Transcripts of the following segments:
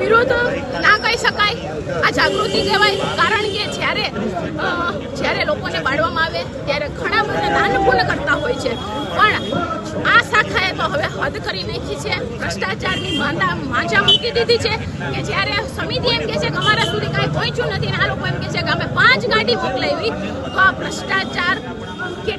વિરોધ ના કહી શકાય. આ જાગૃતિ કહેવાય. કારણ કે જ્યારે જ્યારે લોકોને બાળવામાં આવે, ત્યારે ઘણા બધા દાન કરતા હોય છે. પણ આ શાખાએ તો હવે હદ કરી નાખી છે. ભ્રષ્ટાચારની માંદા માંચા મૂકી દીધી છે કે જ્યારે સમિતિ એમ કે છે કે અમારા સુધી કાંઈ પહોંચ્યું નથી અને આ લોકો એમ કે છે કે અમે પાંચ ગાડી મોકલાવી, તો આ ભ્રષ્ટાચાર હદે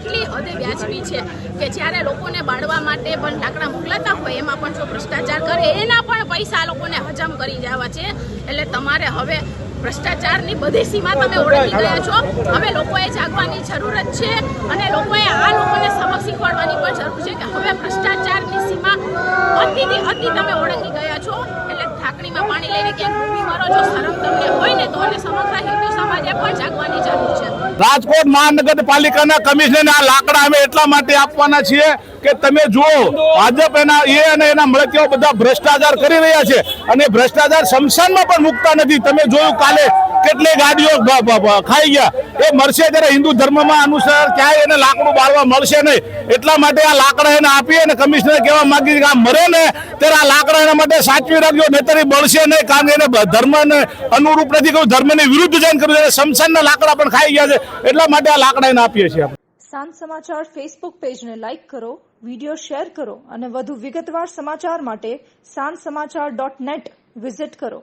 વ્યાજબી છે કે જ્યારે લોકોને બાળવા માટે પણ લાકડા મોકલાતા હોય, એમાં પણ જો ભ્રષ્ટાચાર કરે, એના પણ પૈસા લોકોને હજમ કરી જવા છે. એટલે તમારે હવે ભ્રષ્ટાચારની બધી સીમા તમે ઓળખી ગયા છો. હવે લોકોએ જાગવાની જરૂરત છે અને લોકોએ આ લોકોને સમક્ષ શીખવાડવાની પણ જરૂર છે કે હવે ભ્રષ્ટાચારની સીમા અતિથી અતિ તમે ઓળખી ગયા છો. એટલે ઢાંકણીમાં પાણી લઈને ક્યાંક ડૂબી મારો, જો શરમ તમને હોય ને તો સમગ્ર હિન્દુ સમાજે પણ જાગવાની જરૂર છે રાજકોટ મહાનગરપાલિકાના કમિશનરને આ લાકડા અમે એટલા માટે આપવાના છીએ કે તમે જુઓ, ભાજપ એના એ અને એના મળકીઓ બધા ભ્રષ્ટાચાર કરી રહ્યા છે. અને ભ્રષ્ટાચાર શમશાનમાં પણ મુકતા નથી. તમે જોયું કાલે કેટલી ગાડીઓ ખાઈ ગયા. એ મળશે ત્યારે હિન્દુ ધર્મમાં અનુસાર ક્યાંય એને લાકડું બાળવા મળશે નહીં. એટલા માટે આ લાકડા એને આપીએ અને કમિશનર કહેવા માંગી કે આ મરે ને, ત્યારે આ લાકડા એના માટે સાચવી રાખજો, નહીતર એ બળશે નહીં, કારણ કે એને ધર્મને અનુરૂપ નથી કહ્યું ધર્મની વિરુદ્ધ જઈને કર્યું છે. શમશાનના લાકડા પણ ખાઈ ગયા છે. એટલા માટે આ લાકડા એને આપીએ છીએ. સાંજ સમાચાર ફેસબુક પેજને લાઇક કરો વિડિયો શેર કરો અને વધુ વિગતવાર સમાચાર માટે સાંજ સમાચાર ડોટ નેટ વિઝિટ કરો.